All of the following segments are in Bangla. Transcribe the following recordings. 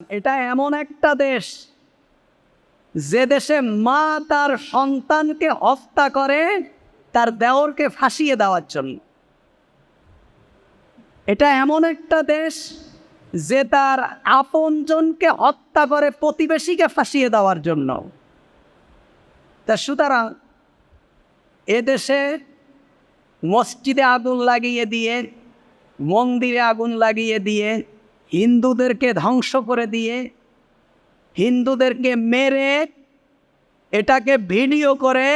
এটা এমন একটা দেশ যে দেশে মা তার সন্তানকে হত্যা করে তার দেওরকে ফাঁসিয়ে দেওয়ার জন্য। এটা এমন একটা দেশ যে তার আপনজনকে হত্যা করে প্রতিবেশীকে ফাঁসিয়ে দেওয়ার জন্য। তা সুতরাং এদেশে মসজিদে আগুন লাগিয়ে দিয়ে, মন্দিরে আগুন লাগিয়ে দিয়ে হিন্দুদেরকে ধ্বংস করে দিয়ে হিন্দুদেরকে মেরে এটাকে ভিডিও করে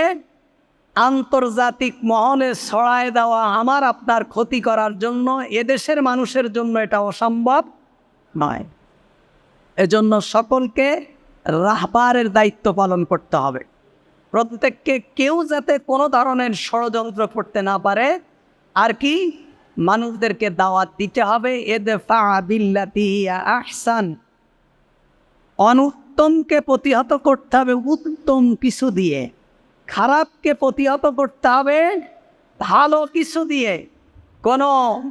আন্তর্জাতিক মহলে ছড়ায় দেওয়া আমার আপনার ক্ষতি করার জন্য এদেশের মানুষের জন্য এটা অসম্ভব নয়। এজন্য সকলকে রাহবারের দায়িত্ব পালন করতে হবে। প্রত্যেককে কেউ যাতে কোনো ধরনের ষড়যন্ত্র করতে না পারে, আর কি? মানুষদেরকে দাওয়াত দিতে হবে। এদে আহসান। অনুত্তমকে প্রতিহত করতে হবে উত্তম কিছু দিয়ে। খারাপকে প্রতিহত করতে হবে ভালো কিছু দিয়ে। কোনো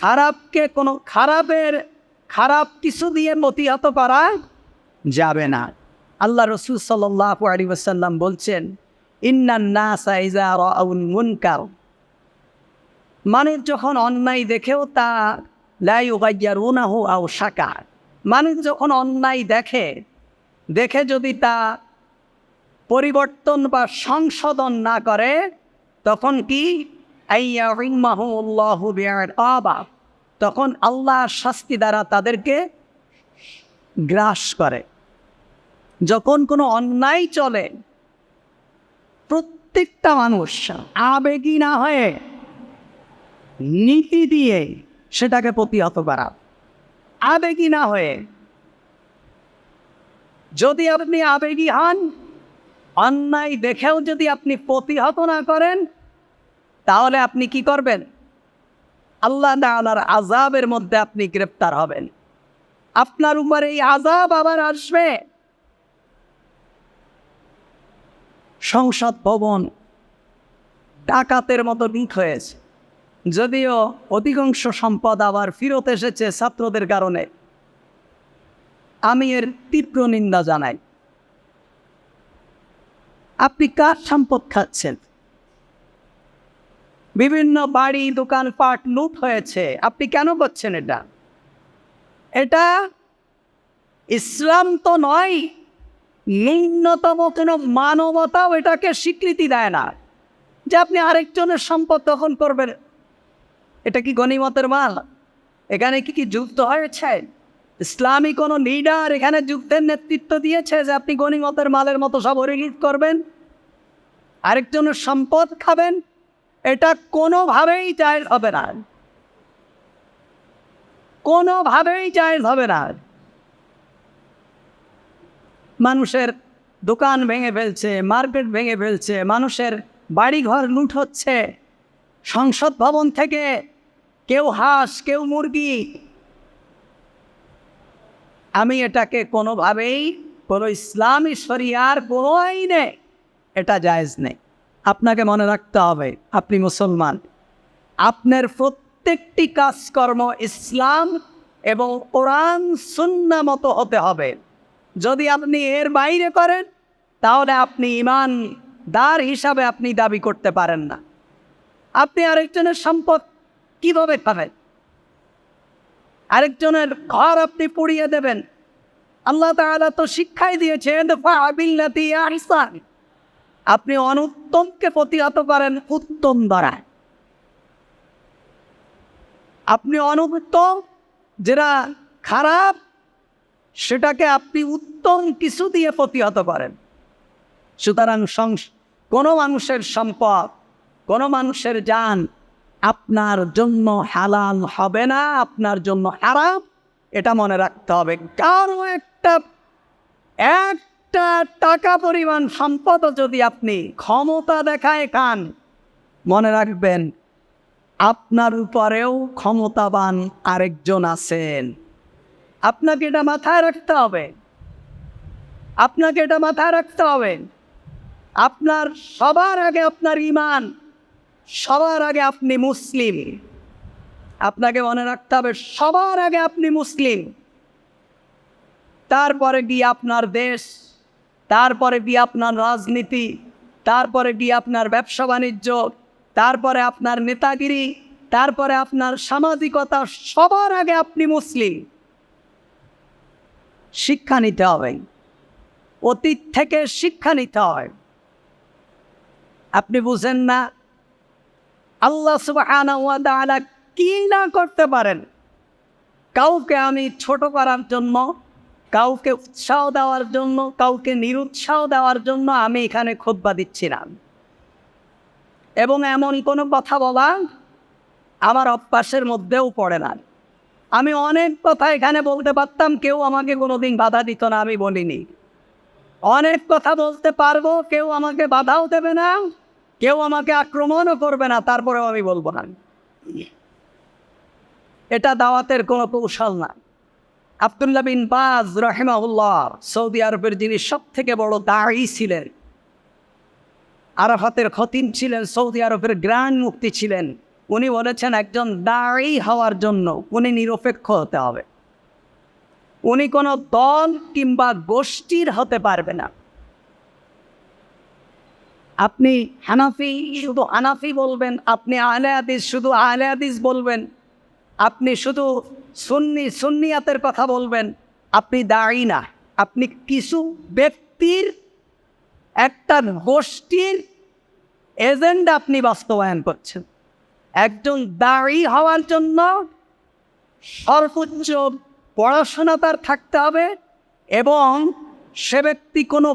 খারাপকে কোনো খারাপের খারাপ কিছু দিয়ে প্রতিহত করা যাবে না। আল্লাহ রসুল সাল্লাহ আলী ওসাল্লাম বলছেন ইন্নান্নাসাইজাউন মুনকার। মানুষ যখন অন্যায় দেখেও তা লাই উগাইয়ার উনাহু আও সাকার মানুষ যখন অন্যায় দেখে দেখে যদি তা পরিবর্তন বা সংশোধন না করে, তখন কি? আবা তখন আল্লাহ শাস্তি দ্বারা তাদেরকে গ্রাস করে। যখন কোনো অন্যায় চলে, প্রত্যেকটা মানুষ আবেগী না হয়ে নীতি দিয়ে সেটাকে প্রতিহত করা। আবেগী না হয়ে। যদি আপনি আবেগী হন, অন্যায় দেখেও যদি আপনি প্রতিহত না করেন, তাহলে আপনি কি করবেন? আল্লাহ তাআলার আজাবের মধ্যে আপনি গ্রেপ্তার হবেন। আপনার উপর এই আজাব আবার আসবে। সংসদ ভবন ডাকাতের মতো লিক হয়েছে। যদিও অধিকাংশ সম্পদ আবার ফিরত এসেছে ছাত্রদের কারণে। আমি এর তীব্র নিন্দা জানাই। আপনি কার সম্পদ খাচ্ছেন? বিভিন্ন বাড়ি, দোকানপাট লুট হয়েছে। আপনি কেন করছেন এটা? এটা ইসলাম তো নয়, ন্যূনতম কোনো মানবতাও এটাকে স্বীকৃতি দেয় না। যে আপনি আরেকজনের সম্পদ দখল করবেন এটা কি গণিমতের মাল? এখানে কি কি যুক্ত হয়েছে? ইসলামী কোনো লিডার এখানে যুক্তের নেতৃত্ব দিয়েছে যে আপনি গণিমতের মালের মতো সব অরিলিজ করবেন? আরেকজনের সম্পদ খাবেন? এটা কোনোভাবেই জায়জ হবে না। কোনোভাবেই জায়জ হবে না। মানুষের দোকান ভেঙে ফেলছে, মার্কেট ভেঙে ফেলছে, মানুষের বাড়িঘর লুট হচ্ছে, সংসদ ভবন থেকে কেউ হাঁস, কেউ মুরগি। আমি এটাকে কোনোভাবেই কোনো ইসলামী শরিয়ার কোনো আইনে এটা জায়েজ নেই। আপনাকে মনে রাখতে হবে, আপনি মুসলমান। আপনার প্রত্যেকটি কাজকর্ম ইসলাম এবং কোরআন, সুন্না মতো হতে হবে। যদি আপনি এর বাইরে করেন, তাহলে আপনি ইমান দার হিসাবে আপনি দাবি করতে পারেন না। আপনি আরেকজনের সম্পদ কীভাবে পাবেন? আরেকজনের ঘর আপনি পুড়িয়ে দেবেন। আল্লাহ তাআলা তো শিক্ষাই দিয়েছেন আহসান। আপনি অনুত্তমকে প্রতিহত করেন উত্তম দ্বারা আপনি অনুত্তম যেটা খারাপ, সেটাকে আপনি উত্তম কিছু দিয়ে প্রতিহত করেন। সুতরাং কোনো মানুষের সম্পদ, কোনো মানুষের যান আপনার জন্য হালাল হবে না, আপনার জন্য হারাম, এটা মনে রাখতে হবে। কারও একটা একটা টাকা পরিমাণ সম্পদ যদি আপনি ক্ষমতা দেখায় খান, মনে রাখবেন আপনার উপরেও ক্ষমতাবান আরেকজন আছেন। আপনাকে এটা মাথায় রাখতে হবে। আপনাকে এটা মাথায় রাখতে হবে। আপনার সবার আগে আপনার ইমান সবার আগে আপনি মুসলিম। আপনাকে মনে রাখতে হবে, সবার আগে আপনি মুসলিম। তারপরে গিয়ে আপনার দেশ, তারপরে গিয়ে আপনার রাজনীতি, তারপরে গিয়ে আপনার ব্যবসা বাণিজ্য, তারপরে আপনার নেতাগিরি, তারপরে আপনার সামাজিকতা, সবার আগে আপনি মুসলিম। শিক্ষা নিতে হবে। অতীত থেকে শিক্ষা নিতে হয়। আপনি বুঝেন না আল্লাহ তাআলা কি না করতে পারেন? কাউকে আমি ছোট করার জন্য, কাউকে উৎসাহ দেওয়ার জন্য, কাউকে নিরুৎসাহ দেওয়ার জন্য আমি এখানে খোদবা দিচ্ছি না। এবং এমন কোনো কথা বলা আমার অভ্যাসের মধ্যেও পড়ে না। আমি অনেক কথা এখানে বলতে পারতাম, কেউ আমাকে কোনোদিন বাধা দিত না, আমি বলিনি। অনেক কথা বলতে পারব, কেউ আমাকে বাধাও দেবে না। কেউ আমাকে আক্রমণও করবে না, তারপরেও আমি বলব না। এটা দাওয়াতের কোনো কৌশল না। আবদুল্লাহ বিন বাজ রহেমাউল্লাহ সৌদি আরবের যিনি সব থেকে বড় দায়ী ছিলেন, আরাফাতের খতিম ছিলেন, সৌদি আরবের গ্রান্ড মুক্তি ছিলেন, উনি বলেছেন একজন দায়ী হওয়ার জন্য উনি নিরপেক্ষ হতে হবে। উনি কোনো দল কিংবা গোষ্ঠীর হতে পারবে না। আপনি হানাফি, শুধু হানাফি বলবেন, আপনি আলে হাদিস, শুধু আলে হাদিস বলবেন। আপনি শুধু সুন্নি, সুন্নিয়াতের কথা বলবেন। আপনি দাঁড়ি না। আপনি কিছু ব্যক্তির, একটা গোষ্ঠীর এজেন্ডা আপনি বাস্তবায়ন করছেন। একজন দায়ী হওয়ার জন্য সর্বোচ্চ পড়াশোনা তার থাকতে হবে এবং সে ব্যক্তি কোনো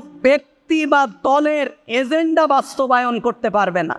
ব্যক্তি বা দলের এজেন্ডা বাস্তবায়ন করতে পারবে না।